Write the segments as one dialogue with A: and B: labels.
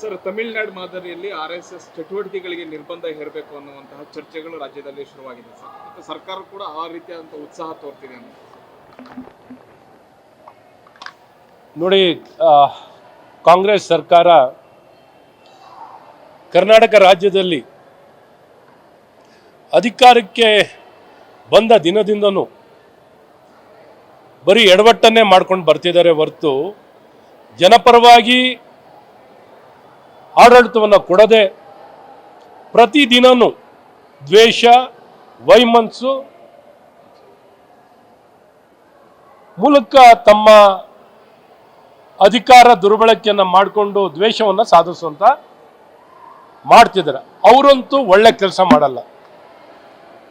A: Sir, Tamil Nadu ಮಾದರಿಯಲ್ಲಿ R S S ಚಟುವಟಿಕೆಗಳಿಗೆ ನಿರ್ಬಂಧ ಹೇರಬೇಕು ಅನ್ನುವಂತಹ ಚರ್ಚೆಗಳು ರಾಜ್ಯದಲ್ಲಿ ಶುರುವಾಗಿದೆ ಸರ್. ಮತ್ತು ಸರ್ಕಾರ ಕೂಡ ಆ ರೀತಿಯಾದಂಥ ಉತ್ಸಾಹ ತೋರ್ತಿದೆ ಅಂತ.
B: ನೋಡಿ ಕಾಂಗ್ರೆಸ್ ಸರ್ಕಾರ ಕರ್ನಾಟಕ ರಾಜ್ಯದಲ್ಲಿ ಅಧಿಕಾರಕ್ಕೆ ಬಂದ ದಿನದಿಂದನೂ ಬರೀ ಎಡವಟ್ಟನ್ನೇ ಮಾಡ್ಕೊಂಡು ಬರ್ತಿದ್ದಾರೆ ಹೊರತು ಜನಪರವಾಗಿ ಆಡಳಿತವನ್ನು ಕೊಡದೆ ಪ್ರತಿದಿನನೂ ದ್ವೇಷ, ವೈಮನ್ಸು ಮೂಲಕ ತಮ್ಮ ಅಧಿಕಾರ ದುರ್ಬಳಕೆಯನ್ನು ಮಾಡಿಕೊಂಡು ದ್ವೇಷವನ್ನು ಸಾಧಿಸುವಂತ ಮಾಡ್ತಿದ್ದಾರೆ. ಅವರಂತೂ ಒಳ್ಳೆ ಕೆಲಸ ಮಾಡಲ್ಲ.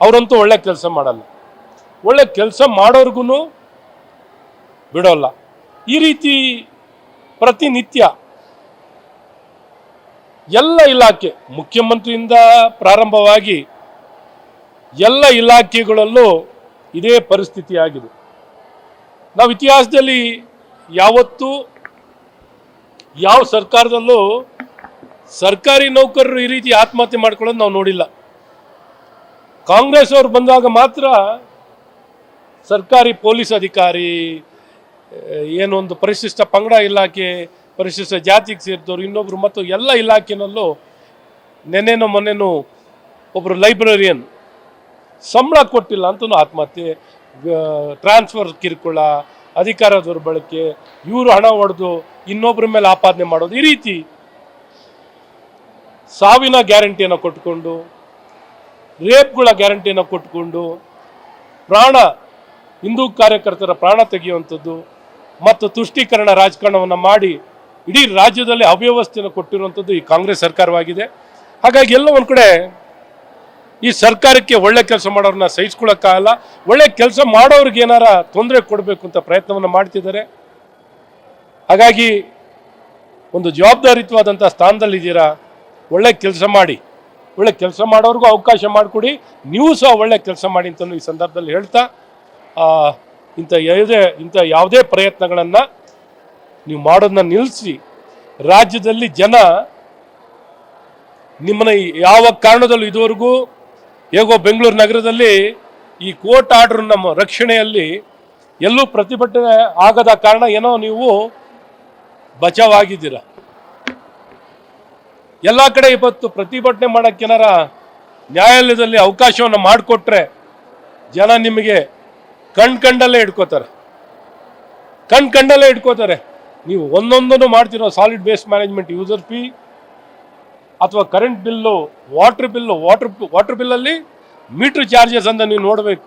B: ಅವರಂತೂ ಒಳ್ಳೆ ಕೆಲಸ ಮಾಡಲ್ಲ. ಒಳ್ಳೆ ಕೆಲಸ ಮಾಡೋರ್ಗು ಬಿಡೋಲ್ಲ. ಈ ರೀತಿ ಪ್ರತಿನಿತ್ಯ ಎಲ್ಲ ಇಲಾಖೆ, ಮುಖ್ಯಮಂತ್ರಿಯಿಂದ ಪ್ರಾರಂಭವಾಗಿ ಎಲ್ಲ ಇಲಾಖೆಗಳಲ್ಲೂ ಇದೇ ಪರಿಸ್ಥಿತಿ ಆಗಿದೆ ನಾವು ಇತಿಹಾಸದಲ್ಲಿ ಯಾವತ್ತೂ ಯಾವ ಸರ್ಕಾರದಲ್ಲೂ ಸರ್ಕಾರಿ ನೌಕರರು ಈ ರೀತಿ ಆತ್ಮಹತ್ಯೆ ಮಾಡ್ಕೊಳ್ಳೋದು ನಾವು ನೋಡಿಲ್ಲ. ಕಾಂಗ್ರೆಸ್ ಅವರು ಬಂದಾಗ ಮಾತ್ರ ಸರ್ಕಾರಿ ಪೊಲೀಸ್ ಅಧಿಕಾರಿ ಏನೊಂದು ಪರಿಶಿಷ್ಟ ಪಂಗಡ ಇಲಾಖೆ ಪರಿಶಿಷ್ಟ ಜಾತಿಗೆ ಸೇರಿದವರು ಇನ್ನೊಬ್ಬರು ಮತ್ತು ಎಲ್ಲ ಇಲಾಖೆನಲ್ಲೂ ನೆನ್ನೆನೋ ಮೊನ್ನೆನೋ ಒಬ್ಬರು ಲೈಬ್ರರಿಯನ್ ಸಂಬಳ ಕೊಟ್ಟಿಲ್ಲ ಅಂತಲೂ ಆತ್ಮಹತ್ಯೆ ಟ್ರಾನ್ಸ್ಫರ್ ಕಿರುಕುಳ ಅಧಿಕಾರ ದುರ್ಬಳಕೆ ಇವರು ಹಣ ಹೊಡೆದು ಇನ್ನೊಬ್ಬರ ಮೇಲೆ ಆಪಾದನೆ ಮಾಡೋದು ಈ ರೀತಿ ಸಾವಿನ ಗ್ಯಾರಂಟಿಯನ್ನು ಕೊಟ್ಟುಕೊಂಡು ರೇಪ್ಗಳ ಗ್ಯಾರಂಟಿಯನ್ನು ಕೊಟ್ಕೊಂಡು ಪ್ರಾಣ, ಹಿಂದೂ ಕಾರ್ಯಕರ್ತರ ಪ್ರಾಣ ತೆಗೆಯುವಂಥದ್ದು ಮತ್ತು ತುಷ್ಟೀಕರಣ ರಾಜಕಾರಣವನ್ನು ಮಾಡಿ ಇಡೀ ರಾಜ್ಯದಲ್ಲಿ ಅವ್ಯವಸ್ಥೆಯನ್ನು ಕೊಟ್ಟಿರುವಂಥದ್ದು ಈ ಕಾಂಗ್ರೆಸ್ ಸರ್ಕಾರವಾಗಿದೆ. ಹಾಗಾಗಿ ಎಲ್ಲ ಒಂದು ಕಡೆ ಈ ಸರ್ಕಾರಕ್ಕೆ ಒಳ್ಳೆ ಕೆಲಸ ಮಾಡೋರನ್ನ ಸಹಿಸ್ಕೊಳ್ಳೋಕ್ಕಾಗಲ್ಲ ಒಳ್ಳೆ ಕೆಲಸ ಮಾಡೋರಿಗೆ ಏನಾರ ತೊಂದರೆ ಕೊಡಬೇಕು ಅಂತ ಪ್ರಯತ್ನವನ್ನು ಮಾಡ್ತಿದ್ದಾರೆ. ಹಾಗಾಗಿ ಒಂದು ಜವಾಬ್ದಾರಿತ್ವಾದಂಥ ಸ್ಥಾನದಲ್ಲಿದ್ದೀರಾ, ಒಳ್ಳೆ ಕೆಲಸ ಮಾಡಿ. ಒಳ್ಳೆ ಕೆಲಸ ಮಾಡೋರಿಗೂ ಅವಕಾಶ ಮಾಡಿಕೊಡಿ. ನೀವು ಸಹ ಒಳ್ಳೆ ಕೆಲಸ ಮಾಡಿ ಅಂತ ಈ ಸಂದರ್ಭದಲ್ಲಿ ಹೇಳ್ತಾ ಇಂಥ ಯಾವುದೇ ಇಂಥ ಯಾವುದೇ ಪ್ರಯತ್ನಗಳನ್ನು ನೀವು ಮಾಡೋದನ್ನ ನಿಲ್ಲಿಸಿ ರಾಜ್ಯದಲ್ಲಿ ಜನ ನಿಮ್ಮನ್ನ ಯಾವ ಕಾರಣದಲ್ಲೂ ಇದುವರೆಗೂ ಹೇಗೋ ಬೆಂಗಳೂರು ನಗರದಲ್ಲಿ ಈ ಕೋರ್ಟ್ ಆರ್ಡರ್ ನಮ್ಮ ರಕ್ಷಣೆಯಲ್ಲಿ ಎಲ್ಲೂ ಪ್ರತಿಭಟನೆ ಆಗದ ಕಾರಣ ಏನೋ ನೀವು ಬಚಾವಾಗಿದ್ದೀರ? ಎಲ್ಲ ಕಡೆ ಇವತ್ತು ಪ್ರತಿಭಟನೆ ಮಾಡೋಕ್ಕೇನಾರ ನ್ಯಾಯಾಲಯದಲ್ಲಿ ಅವಕಾಶವನ್ನು ಮಾಡಿಕೊಟ್ರೆ ಜನ ನಿಮಗೆ ಕಣ್ ಕಂಡಲ್ಲೇ ಇಟ್ಕೋತಾರೆ ಕಣ್ ಕಂಡಲ್ಲೇ ಇಟ್ಕೋತಾರೆ ನೀವು ಒಂದೊಂದನ್ನು ಮಾಡ್ತಿರೋ solid waste management user fee ಅಥವಾ current bill water bill water water ಬಿಲ್ಲಲ್ಲಿ metre charges ಅಂತ ನೀವು ನೋಡಬೇಕು.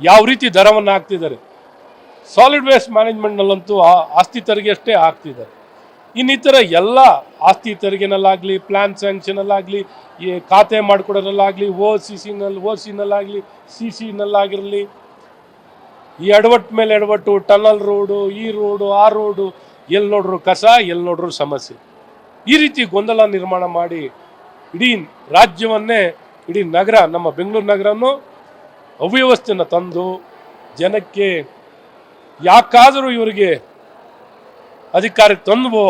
B: ಯಾವ ರೀತಿ ದರವನ್ನು ಹಾಕ್ತಿದ್ದಾರೆ. ಸಾಲಿಡ್ ವೇಸ್ಟ್ ಮ್ಯಾನೇಜ್ಮೆಂಟ್ನಲ್ಲಂತೂ ಆಸ್ತಿ ತೆರಿಗೆ ಅಷ್ಟೇ ಹಾಕ್ತಿದ್ದಾರೆ. ಇನ್ನಿತರ ಎಲ್ಲ ಆಸ್ತಿ ತೆರಿಗೆನಲ್ಲಾಗಲಿ ಪ್ಲ್ಯಾನ್ ಸ್ಯಾಂಕ್ಷನಲ್ಲಾಗಲಿ ಈ ಖಾತೆ ಮಾಡಿಕೊಡೋದ್ರಲ್ಲಾಗಲಿ ಓ ಸಿ ಸಿನಲ್ಲಿ ಓ ಸಿನಲ್ಲಾಗಲಿ ಸಿ ಸಿನಲ್ಲಾಗಿರಲಿ ಈ ಎಡವಟ್ ಮೇಲೆ ಎಡವಟ್ಟು, ಟನಲ್ ರೋಡು, ಈ ರೋಡು, ಆ ರೋಡು ಎಲ್ಲಿ ನೋಡ್ರು ಕಸ ಎಲ್ಲಿ ನೋಡ್ರು ಸಮಸ್ಯೆ. ಈ ರೀತಿ ಗೊಂದಲ ನಿರ್ಮಾಣ ಮಾಡಿ ಇಡೀ ರಾಜ್ಯವನ್ನೇ, ಇಡೀ ನಗರ, ನಮ್ಮ ಬೆಂಗಳೂರು ನಗರನ್ನು ಅವ್ಯವಸ್ಥೆಯನ್ನು ತಂದು ಜನಕ್ಕೆ ಯಾಕಾದರೂ ಇವರಿಗೆ ಅಧಿಕಾರಕ್ಕೆ ತಂದುವೋ,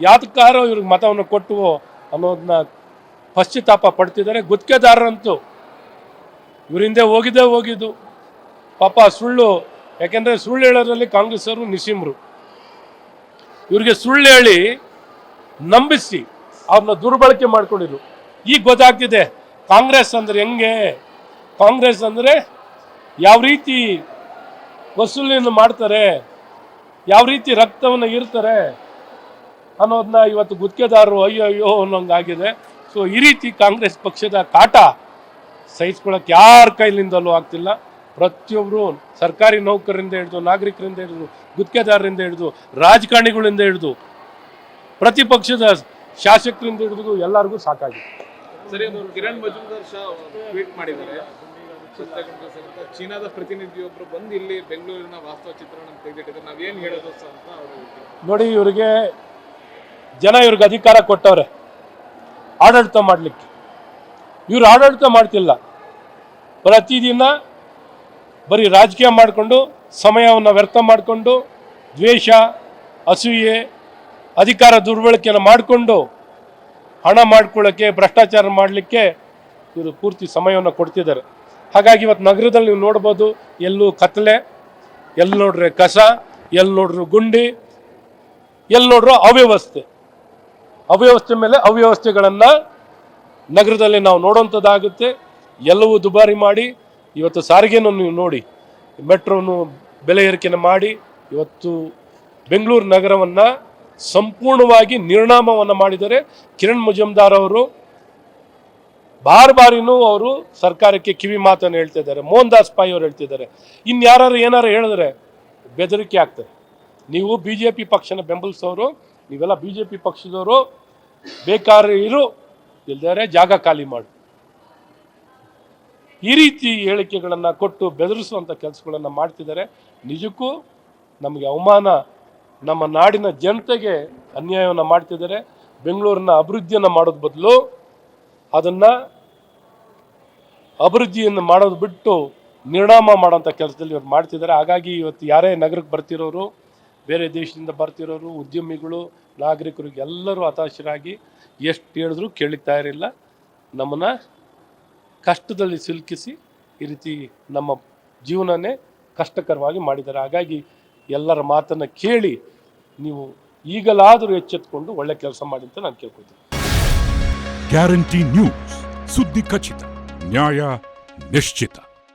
B: ಯಾತಕ್ಕಾರೋ ಇವ್ರಿಗೆ ಮತವನ್ನು ಕೊಟ್ಟುವೋ ಅನ್ನೋದನ್ನ ಪಶ್ಚಿತಾಪ ಪಡ್ತಿದ್ದಾರೆ. ಗುತ್ತಿಗೆದಾರರಂತೂ ಇವರಿಂದೇ ಹೋಗಿದ್ದೇ ಹೋಗಿದ್ದು. ಪಾಪ ಸುಳ್ಳು, ಯಾಕೆಂದರೆ ಸುಳ್ಳು ಹೇಳೋದ್ರಲ್ಲಿ ಕಾಂಗ್ರೆಸ್ ಅವರು ನಿಸೀಮ್ರು. ಇವ್ರಿಗೆ ಸುಳ್ಳು ಹೇಳಿ ನಂಬಿಸಿ ಅವ್ರನ್ನ ದುರ್ಬಳಕೆ ಮಾಡ್ಕೊಂಡಿದ್ರು. ಈಗ ಗೊತ್ತಾಗ್ತಿದೆ, ಕಾಂಗ್ರೆಸ್ ಅಂದ್ರೆ ಹೆಂಗೆ? ಕಾಂಗ್ರೆಸ್ ಅಂದರೆ ಯಾವ ರೀತಿ ವಸೂಲಿಯನ್ನು ಮಾಡ್ತಾರೆ, ಯಾವ ರೀತಿ ರಕ್ತವನ್ನು ಇರ್ತಾರೆ ಅನ್ನೋದನ್ನ ಇವತ್ತು ಗುತ್ತಿಗೆದಾರರು ಅಯ್ಯೋ ಅಯ್ಯೋ ಅನ್ನೋಂಗಾಗಿದೆ. ಸೊ ಈ ರೀತಿ ಕಾಂಗ್ರೆಸ್ ಪಕ್ಷದ ಕಾಟ ಸಹಿಸ್ಕೊಳ್ಳೋಕೆ ಯಾರ ಕೈಲಿಂದಲೂ ಆಗ್ತಿಲ್ಲ. ಪ್ರತಿಯೊಬ್ಬರು ಸರ್ಕಾರಿ ನೌಕರರಿಂದ ಹಿಡಿದು ನಾಗರಿಕರಿಂದ ಹಿಡಿದು ಗುತ್ತಿಗೆದಾರರಿಂದ ಹಿಡಿದು ರಾಜಕಾರಣಿಗಳಿಂದ ಹಿಡಿದು ಪ್ರತಿಪಕ್ಷದ ಶಾಸಕರಿಂದ ಹಿಡಿದು ಎಲ್ಲರಿಗೂ ಸಾಕಾಗಿದೆ.
A: ಸರಿ ಕಿರಣ್ ಮಜುಮ್ದಾರ್ ಶಾ ಟ್ವೀಟ್ ಮಾಡಿದ್ದಾರೆ. ಚೀನಾದ ಪ್ರತಿನಿಧಿಯೊಬ್ಬರು ಬಂದು ಇಲ್ಲಿ ಬೆಂಗಳೂರಿನ ವಾಸ್ತವ ಚಿತ್ರಣ ತೆಗೆದಿಟ್ಟಿದ್ದಾರೆ. ನಾವೇನು ಹೇಳೋದು ಅಂತ
B: ನೋಡಿ ಇವರಿಗೆ ಜನ ಇವ್ರಿಗೆ ಅಧಿಕಾರ ಕೊಟ್ಟವ್ರೆ. ಆಡಳಿತ ಮಾಡಲಿಕ್ಕೆ. ಇವ್ರು ಆಡಳಿತ ಮಾಡ್ತಿಲ್ಲ. ಪ್ರತಿದಿನ ಬರೀ ರಾಜಕೀಯ ಮಾಡಿಕೊಂಡು, ಸಮಯವನ್ನು ವ್ಯರ್ಥ ಮಾಡಿಕೊಂಡು, ದ್ವೇಷ, ಅಸೂಯೆ, ಅಧಿಕಾರ ದುರ್ಬಳಕೆಯನ್ನು ಮಾಡಿಕೊಂಡು ಹಣ ಮಾಡ್ಕೊಳ್ಳೋಕ್ಕೆ ಭ್ರಷ್ಟಾಚಾರ ಮಾಡಲಿಕ್ಕೆ ಇವರು ಪೂರ್ತಿ ಸಮಯವನ್ನು ಕೊಡ್ತಿದ್ದಾರೆ. ಹಾಗಾಗಿ ಇವತ್ತು ನಗರದಲ್ಲಿ ನೀವು ನೋಡ್ಬೋದು, ಎಲ್ಲೂ ಕತ್ತಲೆ ಎಲ್ಲಿ ನೋಡ್ರೆ ಕಸ ಎಲ್ಲಿ ನೋಡ್ರು ಗುಂಡಿ ಎಲ್ಲಿ ನೋಡ್ರು ಅವ್ಯವಸ್ಥೆ. ಅವ್ಯವಸ್ಥೆ ಮೇಲೆ ಅವ್ಯವಸ್ಥೆಗಳನ್ನು ನಗರದಲ್ಲಿ ನಾವು ನೋಡುವಂಥದ್ದಾಗುತ್ತೆ ಎಲ್ಲವೂ ದುಬಾರಿ ಮಾಡಿ ಇವತ್ತು ಸಾರಿಗೆನೂ ನೀವು ನೋಡಿ ಮೆಟ್ರೋನು ಬೆಲೆ ಏರಿಕೆನ ಮಾಡಿ, ಇವತ್ತು ಬೆಂಗಳೂರು ನಗರವನ್ನು ಸಂಪೂರ್ಣವಾಗಿ ನಿರ್ಣಾಮವನ್ನು ಮಾಡಿದರೆ ಕಿರಣ್ ಮುಜುಮ್ದಾರ್ ಅವರು ಬಾರ್ ಬಾರಿನೂ ಅವರು ಸರ್ಕಾರಕ್ಕೆ ಕಿವಿ ಮಾತನ್ನು ಹೇಳ್ತಿದ್ದಾರೆ ಮೋಹನ್ ದಾಸ್ ಪಾಯ್ ಅವರು ಹೇಳ್ತಿದ್ದಾರೆ ಇನ್ಯಾರು ಏನಾರು ಹೇಳಿದ್ರೆ ಬೆದರಿಕೆ ಆಗ್ತದೆ. ನೀವು ಬಿ ಜೆ ಪಿ ಪಕ್ಷನ ಬೆಂಬಲಿಸೋರು, ನೀವೆಲ್ಲ ಬಿ ಜೆ ಪಿ ಪಕ್ಷದವರು ಬೇಕಾದ್ರೆ ಇರು ಇಲ್ದರೆ ಜಾಗ ಖಾಲಿ ಮಾಡು. ಈ ರೀತಿ ಹೇಳಿಕೆಗಳನ್ನು ಕೊಟ್ಟು ಬೆದರಿಸುವಂಥ ಕೆಲಸಗಳನ್ನು ಮಾಡ್ತಿದ್ದಾರೆ. ನಿಜಕ್ಕೂ ನಮಗೆ ಅವಮಾನ ನಮ್ಮ ನಾಡಿನ ಜನತೆಗೆ ಅನ್ಯಾಯವನ್ನು ಮಾಡ್ತಿದ್ದಾರೆ. ಬೆಂಗಳೂರಿನ ಅಭಿವೃದ್ಧಿಯನ್ನು ಮಾಡೋದು ಬದಲು ಅದನ್ನು ಅಭಿವೃದ್ಧಿಯನ್ನು ಮಾಡೋದು ಬಿಟ್ಟು ನಿರ್ಣಾಮ ಮಾಡೋಂಥ ಕೆಲಸದಲ್ಲಿ ಇವ್ರು ಮಾಡ್ತಿದ್ದಾರೆ. ಹಾಗಾಗಿ ಇವತ್ತು ಯಾರೇ ನಗರಕ್ಕೆ ಬರ್ತಿರೋರು, ಬೇರೆ ದೇಶದಿಂದ ಬರ್ತಿರೋರು, ಉದ್ಯಮಿಗಳು ನಾಗರಿಕರಿಗೆಲ್ಲರೂ ಹತಾಶರಾಗಿ ಎಷ್ಟು ಹೇಳಿದ್ರು ಕೇಳಿತಾ ಇರಲಿಲ್ಲ. ನಮ್ಮನ್ನು ಕಷ್ಟದಲ್ಲಿ ಸಿಲುಕಿಸಿ ಈ ರೀತಿ ನಮ್ಮ ಜೀವನನೇ ಕಷ್ಟಕರವಾಗಿ ಮಾಡಿದ್ದಾರೆ. ಹಾಗಾಗಿ ಎಲ್ಲರ ಮಾತನ್ನು ಕೇಳಿ ನೀವು ಈಗಲಾದರೂ ಎಚ್ಚೆತ್ಕೊಂಡು ಒಳ್ಳೆ ಕೆಲಸ ಮಾಡಿ ಅಂತ ನಾನು ಕೇಳ್ಕೊತೀನಿ
C: ಗ್ಯಾರಂಟಿ ನ್ಯೂಸ್, ಸುದ್ದಿ ಖಚಿತ, ನ್ಯಾಯ ನಿಶ್ಚಿತ.